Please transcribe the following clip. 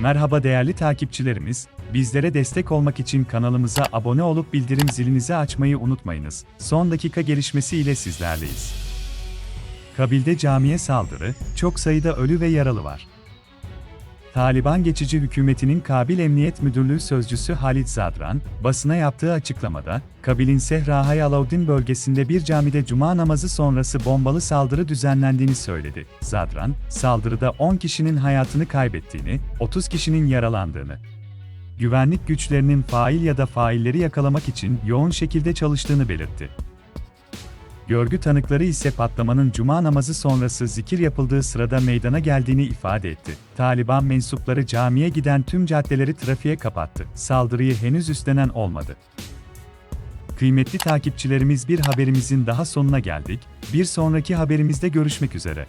Merhaba değerli takipçilerimiz, bizlere destek olmak için kanalımıza abone olup bildirim zilinizi açmayı unutmayınız. Son dakika gelişmesi ile sizlerleyiz. Kabil'de camiye saldırı, çok sayıda ölü ve yaralı var. Taliban geçici hükümetinin Kabil Emniyet Müdürlüğü sözcüsü Halit Zadran, basına yaptığı açıklamada, Kabil'in Sehra-i Alauddin bölgesinde bir camide cuma namazı sonrası bombalı saldırı düzenlendiğini söyledi. Zadran, saldırıda 10 kişinin hayatını kaybettiğini, 30 kişinin yaralandığını, güvenlik güçlerinin fail ya da failleri yakalamak için yoğun şekilde çalıştığını belirtti. Görgü tanıkları ise patlamanın cuma namazı sonrası zikir yapıldığı sırada meydana geldiğini ifade etti. Taliban mensupları camiye giden tüm caddeleri trafiğe kapattı. Saldırıyı henüz üstlenen olmadı. Kıymetli takipçilerimiz bir haberimizin daha sonuna geldik. Bir sonraki haberimizde görüşmek üzere.